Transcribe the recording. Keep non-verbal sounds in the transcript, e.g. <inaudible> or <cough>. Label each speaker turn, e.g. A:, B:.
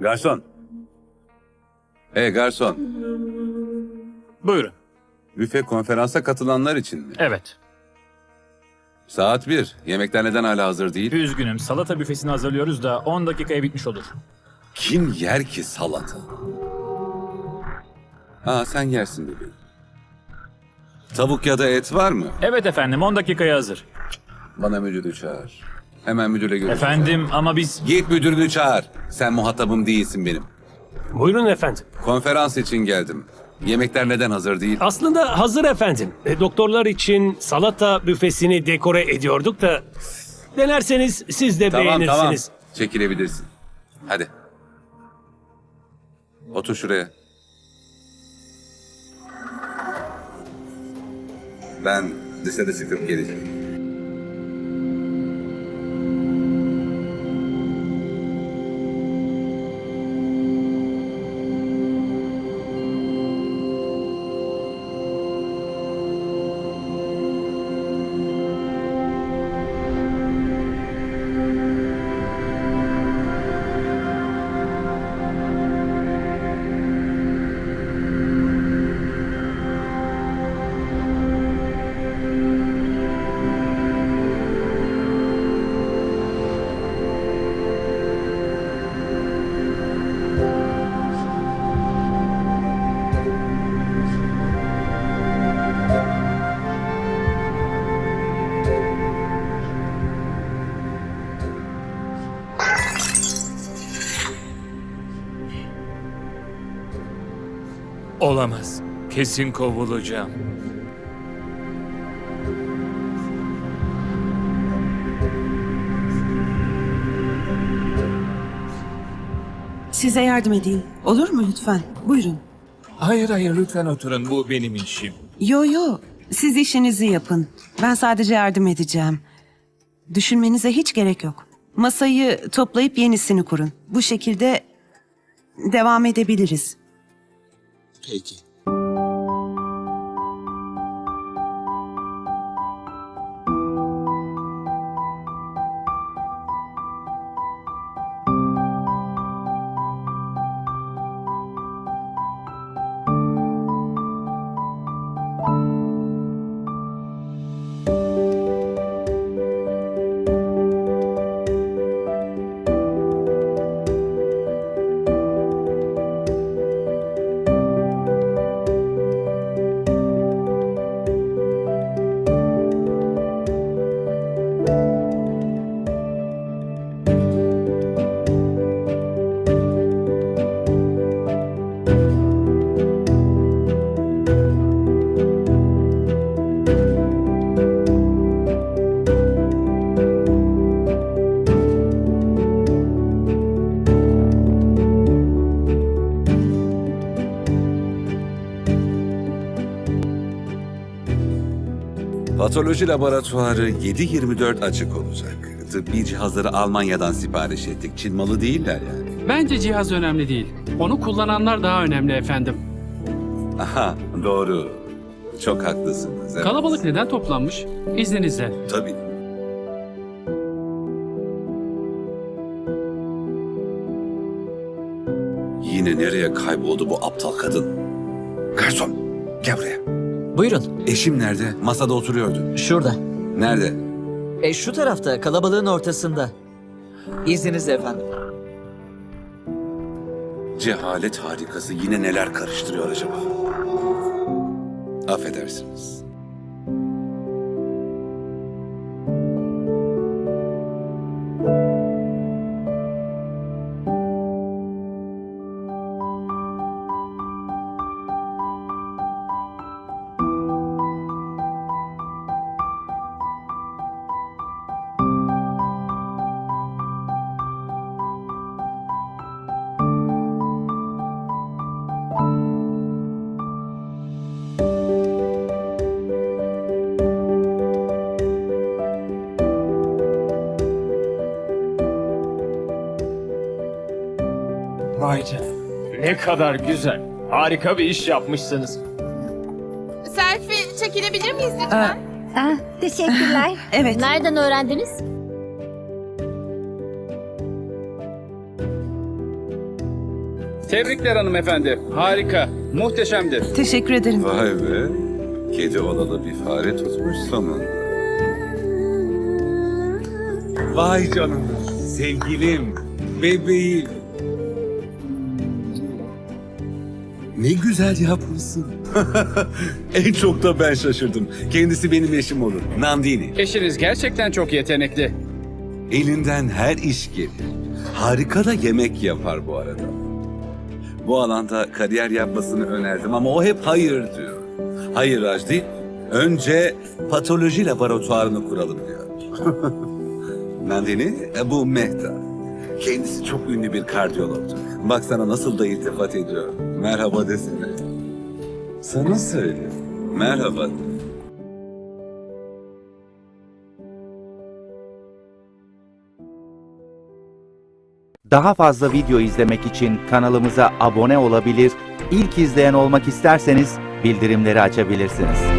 A: Garson. Hey garson.
B: Buyurun.
A: Büfe konferansa katılanlar için mi?
B: Evet.
A: Saat bir. Yemekler neden hala hazır değil?
B: Üzgünüm. Salata büfesini hazırlıyoruz da 10 dakikaya bitmiş olur.
A: Kim yer ki salata? Aa sen yersin bebeğim. Tavuk ya da et var mı?
B: Evet efendim 10 dakikaya hazır.
A: Bana müdürü çağır. Hemen müdüre görüşürüz.
B: Efendim ama biz...
A: Git müdürünü çağır. Sen muhatabım değilsin benim.
C: Buyurun efendim.
A: Konferans için geldim. Yemekler neden hazır değil?
C: Aslında hazır efendim. E, doktorlar için salata büfesini dekore ediyorduk da denerseniz siz de
A: Tamam tamam.
C: beğenirsiniz.
A: Çekilebilirsin. Hadi. Otur şuraya. Ben dışarı çıkıp geleceğim.
D: Olamaz. Kesin kovulacağım.
E: Size yardım edeyim. Olur mu lütfen? Buyurun.
D: Hayır hayır lütfen oturun bu benim işim.
E: Yo yo. Siz işinizi yapın. Ben sadece yardım edeceğim. Düşünmenize hiç gerek yok. Masayı toplayıp yenisini kurun. Bu şekilde devam edebiliriz.
D: Peki.
A: Patoloji laboratuvarı 7-24 açık olacak. Tıbbi cihazları Almanya'dan sipariş ettik. Çin malı değiller yani.
F: Bence cihaz önemli değil. Onu kullananlar daha önemli efendim.
A: Aha doğru. Çok haklısınız. evet.
F: Kalabalık neden toplanmış? İzninizle.
A: Tabii. Yine nereye kayboldu bu aptal kadın? Garson gel buraya.
G: Buyurun,
A: Eşim nerede? Masada oturuyordu.
G: şurada.
A: Nerede?
G: E şu tarafta, kalabalığın ortasında. İzninizle efendim.
A: Cehalet harikası yine neler karıştırıyor acaba? Affedersiniz.
H: Vay canına. Ne kadar güzel. Harika bir iş yapmışsınız.
I: Selfie çekilebilir miyiz lütfen?
J: Ah, teşekkürler. <laughs>
E: Evet.
J: Nereden öğrendiniz?
H: Tebrikler hanımefendi. Harika. Muhteşemdir.
E: Teşekkür ederim.
A: Vay be. Kedi olalı bir fare tutmuş sonunda. Vay canına. Sevgilim, bebeğim. Ne güzel yapmışsın. <laughs> en çok da ben şaşırdım. Kendisi benim eşim olur. Nandini.
H: Eşiniz gerçekten çok yetenekli.
A: Elinden her iş gelir. Harika da yemek yapar bu arada. Bu alanda kariyer yapmasını önerdim ama o hep hayır diyor. Hayır Rajdi, önce patoloji laboratuvarını kuralım diyor. <laughs> Nandini, e, bu Mehta. Kendisi çok ünlü bir kardiyologtur. Baksana nasıl da iltifat ediyor. Merhaba desene. Sana söyle. Merhaba.
J: Daha fazla video izlemek için kanalımıza abone olabilir, ilk izleyen olmak isterseniz bildirimleri açabilirsiniz.